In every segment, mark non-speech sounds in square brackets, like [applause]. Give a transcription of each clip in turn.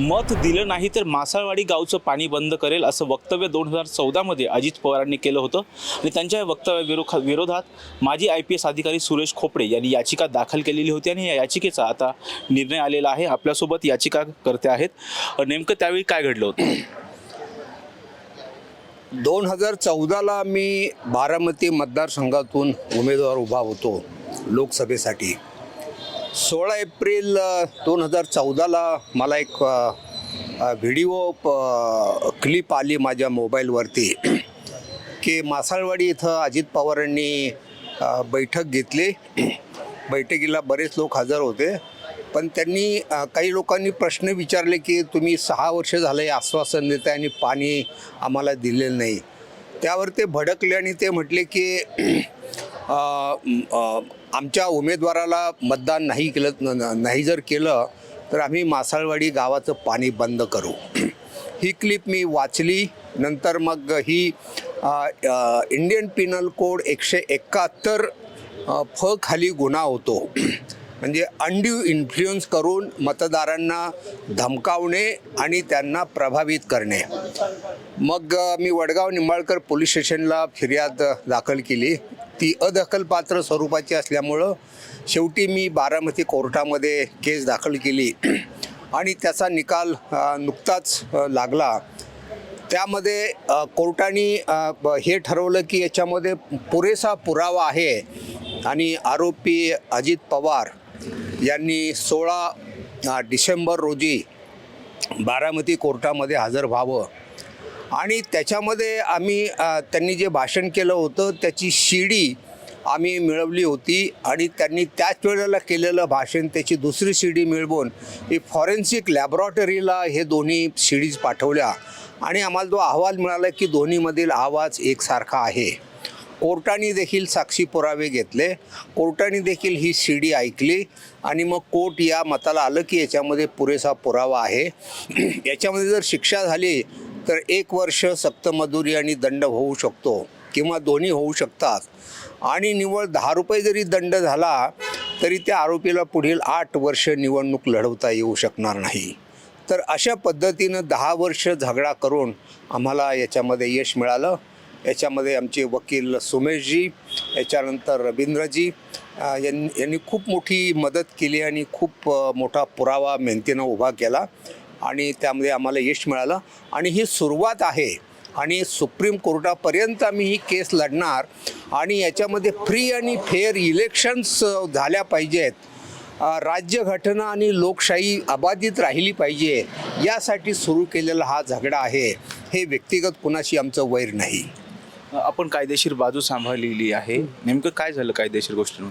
मत दिलं नाही तर मासाळवाडी गावचं पाणी बंद करेल असं वक्तव्य दोन हजार चौदामध्ये अजित पवारांनी केलं होतं. आणि त्यांच्या या विरोधात माजी आय पी एस अधिकारी सुरेश खोपडे यांनी याचिका दाखल केलेली होती आणि या याचिकेचा आता निर्णय आलेला आहे. आपल्यासोबत याचिका करते आहेत नेमकं त्यावेळी काय घडलं होतं? दोन हजार चौदाला मी बारामती मतदारसंघातून उमेदवार उभा होतो लोकसभेसाठी. सोळा एप्रिल दोन हजार चौदाला मला एक व्हिडिओ प- क्लिप आली माझ्या मोबाईलवरती की मासाळवाडी इथं अजित पवारांनी बैठक घेतली. बैठकीला बरेच लोक हजर होते. पण त्यांनी काही लोकांनी प्रश्न विचारले की तुम्ही सहा वर्ष झालं हे आश्वासन देताय आणि पाणी आम्हाला दिलेलं नाही. त्यावर ते भडकले आणि ते म्हटले की आमच्या उमेदवाराला मतदान नाही केलं न- नाही जर केलं तर आम्ही मासाळवाडी गावाचं पाणी बंद करू. [clears throat] ही क्लिप मी वाचली नंतर मग ही इंडियन पिनल कोड एकशे एकाहत्तर फ खाली गुन्हा होतो. [clears throat] म्हणजे अनड्यू इन्फ्लुएन्स करून मतदारांना धमकावणे आणि त्यांना प्रभावित करणे. मग मी वडगाव निंबाळकर पोलीस स्टेशनला फिर्याद दाखल केली. ती अदखलपात्र स्वरूपाची असल्यामुळं शेवटी मी बारामती कोर्टामध्ये केस दाखल केली. आणि त्याचा निकाल नुकताच लागला. त्यामध्ये कोर्टाने हे ठरवलं की याच्यामध्ये पुरेसा पुरावा आहे. आणि आरोपी अजित पवार यांनी सोळा डिसेंबर रोजी बारामती कोर्टामध्ये हजर व्हावं. आणि त्याच्यामध्ये आम्ही त्यांनी जे भाषण केलं होतं त्याची शिडी आम्ही मिळवली होती आणि त्यांनी त्याच वेळेला केलेलं भाषण त्याची दुसरी शिडी मिळवून ही फॉरेन्सिक लॅबॉरेटरीला हे दोन्ही शिडीज पाठवल्या. आणि आम्हाला तो अहवाल मिळाला की दोन्हीमधील आवाज एकसारखा आहे. कोर्टाने देखील साक्षी पुरावे घेतले. कोर्टाने देखील ही शिडी ऐकली आणि मग कोर्ट या मताला आलं की याच्यामध्ये पुरेसा पुरावा आहे. याच्यामध्ये जर शिक्षा झाली तर एक वर्ष सक्तमजुरी आणि दंड होऊ शकतो किंवा दोन्ही होऊ शकतात. आणि निव्वळ दहा रुपये जरी दंड झाला तरी त्या आरोपीला पुढील आठ वर्ष निवडणूक लढवता येऊ शकणार नाही. तर अशा पद्धतीनं दहा वर्ष झगडा करून आम्हाला याच्यामध्ये यश मिळालं. याच्यामध्ये आमचे वकील सुमेशजी याच्यानंतर रवींद्रजी यांनी यांनी खूप मोठी मदत केली आणि खूप मोठा पुरावा मेहनतीनं उभा केला. आणि त्यामध्ये आम्हाला यश मिळालं. आणि ही सुरुवात आहे. आणि सुप्रीम कोर्टापर्यंत आम्ही ही केस लढणार. आणि याच्यामध्ये फ्री आणि फेअर इलेक्शन्स झाल्या पाहिजेत. राज्यघटना आणि लोकशाही अबाधित राहिली पाहिजे. यासाठी सुरू केलेला हा झगडा आहे. हे व्यक्तिगत कुणाशी आमचं वैर नाही. आपण कायदेशीर बाजू सांभाळलेली आहे. नेमकं काय झालं कायदेशीर गोष्टींवर?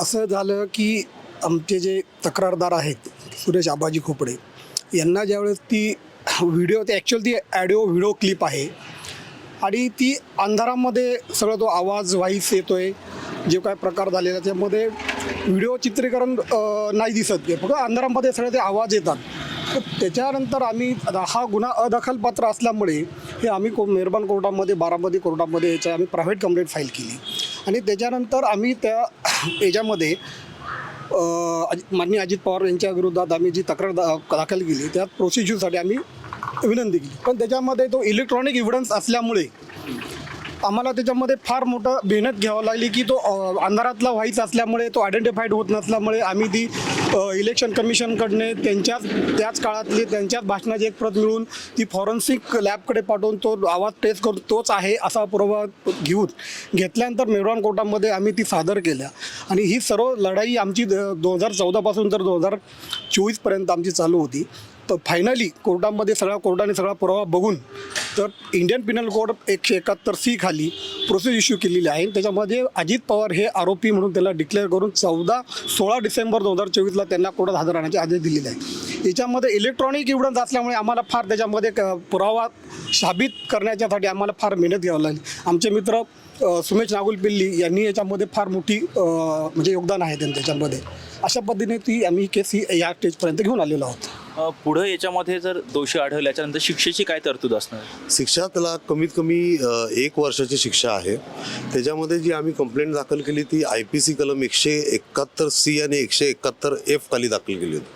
असं झालं की आमचे जे तक्रारदार आहेत सुरेश आबाजी खोपडे यांना ज्यावेळेस ती व्हिडिओ ते ॲक्च्युअल ती ॲडिओ व्हिडिओ क्लिप आहे आणि ती अंधारामध्ये सगळं तो आवाज व्हाईस आहे जे काय प्रकार झालेला त्यामध्ये व्हिडिओ चित्रीकरण नाही दिसत ते फक्त अंधारामध्ये सगळे ते आवाज येतात. तर त्याच्यानंतर आम्ही हा गुन्हा अदखलपात्र असल्यामुळे हे आम्ही को मेहरबान कोर्टामध्ये बारामती कोर्टामध्ये याच्या आम्ही प्रायव्हेट कंप्लेंट फाईल केली. आणि त्याच्यानंतर आम्ही त्या याच्यामध्ये अ, माननीय अजित पवार यांच्या विरोधात आम्ही जी तक्रार दा दाखल केली त्यात प्रोसिजरसाठी आम्ही विनंती केली. पण त्याच्यामध्ये तो इलेक्ट्रॉनिक एव्हिडन्स असल्यामुळे आम्हाला त्याच्यामध्ये फार मोठं मेहनत घ्यावं लागली की तो अंधारातला व्हाईस असल्यामुळे तो आयडेंटिफाईड होत नसल्यामुळे आम्ही ती इलेक्शन कमिशनकडने त्यांच्याच त्याच काळातली त्यांच्याच भाषणाची एक प्रत मिळून ती फॉरेन्सिक लॅबकडे पाठवून तो आवाज टेस्ट करून तोच आहे असा पुरावा घेऊन घेतल्यानंतर मेहरबान कोर्टामध्ये आम्ही ती सादर केल्या. आणि ही सर्व लढाई आमची दोन हजार चौदापासून तर दोन हजार चोवीसपर्यंत आमची चालू होती. तर फायनली कोर्टामध्ये सगळ्या कोर्टाने सगळा पुरावा बघून तर इंडियन पिनल कोड एकशे एकाहत्तर सी खाली प्रोसेस इश्यू केलेली आहे. त्याच्यामध्ये अजित पवार हे आरोपी म्हणून त्याला डिक्लेअर करून चौदा सोळा डिसेंबर दोन हजार चोवीसला त्यांना कोर्टात हजर राहण्याचे आदेश दिलेले आहे याच्यामध्ये इलेक्ट्रॉनिक एव्हिडन्स असल्यामुळे आम्हाला फार त्याच्यामध्ये क- पुरावा साबित करण्याच्यासाठी आम्हाला फार मेहनत घ्यावी लागली. आमचे मित्र सुमेश नागुल पिल्ली यांनी याच्यामध्ये फार मोठी म्हणजे योगदान आहे त्यांच्यामध्ये अशा पद्धतीने ती आम्ही केस ही या स्टेजपर्यंत घेऊन आलेलो आहोत. पुढं याच्यामध्ये जर दोषी आढळल्याच्यानंतर शिक्षेची काय तरतूद असणार? शिक्षा त्याला कमीत कमी अ, एक वर्षाची शिक्षा आहे. त्याच्यामध्ये जी आम्ही कंप्लेंट दाखल केली ती आय पी सी कलम एकशे एकाहत्तर सी आणि एकशे एकाहत्तर एफ खाली दाखल केली होती.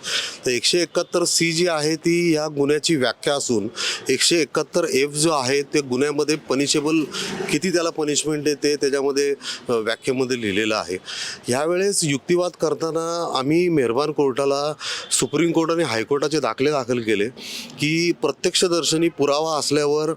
तर एकशे एकाहत्तर सी जी आहे ती या गुन्ह्याची व्याख्या असून एकशे एकाहत्तर एफ जो आहे ते गुन्ह्यामध्ये पनिशेबल किती त्याला पनिशमेंट देते त्याच्यामध्ये अ, व्याख्येमध्ये लिहिलेलं आहे. ह्यावेळेस युक्तिवाद करताना आम्ही मेहरबान कोर्टाला सुप्रीम कोर्ट आणि कोर्टाचे दाखले दाखल केले की प्रत्यक्षदर्शनी पुरावा असल्यावर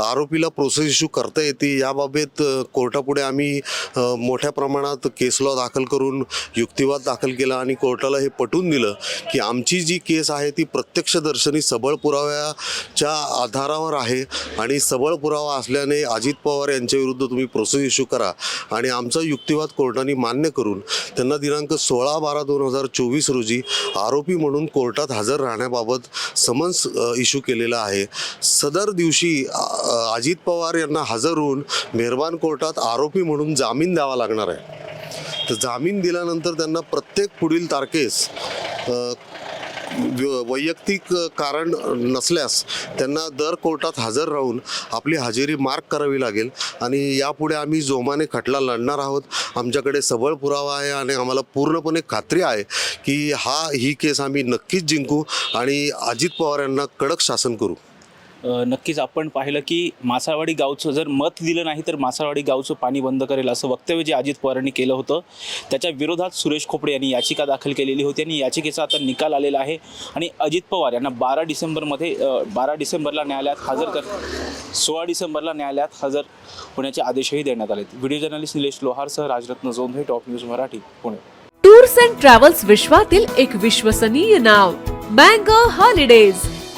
आरोपीला प्रोसेस इश्यू करता येते. याबाबत कोर्टापुढे आम्ही मोठ्या प्रमाणात केस लॉ दाखल करून युक्तिवाद दाखल केला आणि कोर्टाला हे पटवून दिलं की आमची जी केस आहे ती प्रत्यक्षदर्शनी सबळ पुराव्याच्या आधारावर आहे आणि सबळ पुरावा असल्याने अजित पवार यांच्या विरुद्ध तुम्ही प्रोसेस इश्यू करा आणि आमचा युक्तिवाद कोर्टाने मान्य करून त्यांना दिनांक सोळा बारा दोन हजार चोवीस रोजी आरोपी म्हणून कोर्टात हजर राहण्याबाबत समन्स इश्यू केलेला आहे. सदर दिवशी अजित पवार यांना हजर होऊन मेहरबान कोर्टात आरोपी म्हणून जामीन द्यावा लागणार आहे. तर जामीन दिल्यानंतर त्यांना प्रत्येक पुढील तारखेस वैयक्तिक कारण नसल्यास त्यांना दर कोर्टात हजर राहून आपली हजेरी मार्क करावी लागेल. आणि यापुढे आम्ही जोमाने खटला लढणार आहोत. आमच्याकडे सबळ पुरावा आहे आणि आम्हाला पूर्णपणे खात्री आहे की हा ही केस आम्ही नक्कीच जिंकू आणि अजित पवार यांना कडक शासन करू. नक्कीच आपण पाहिलं की मासाळवाडी गावचं जर मत दिलं नाही तर मासाळवाडी गावचं पाणी बंद करेल असं वक्तव्य जे अजित पवारांनी केलं होतं. त्याच्या विरोधात सुरेश खोपडे यांनी याचिका दाखल केलेली होती आणि याचिकेचा आता निकाल आलेला आहे. आणि अजित पवार यांना बारा डिसेंबरमध्ये बारा डिसेंबरला न्यायालयात हजर कर सोळा डिसेंबरला न्यायालयात हजर होण्याचे आदेशही देण्यात आले video journalist Nilesh लोहारसह Rajratna Jondhe top news Marathi Pune. Tours and travels विश्वातील एक विश्वसनीय नाव मँगो हॉलिडेज.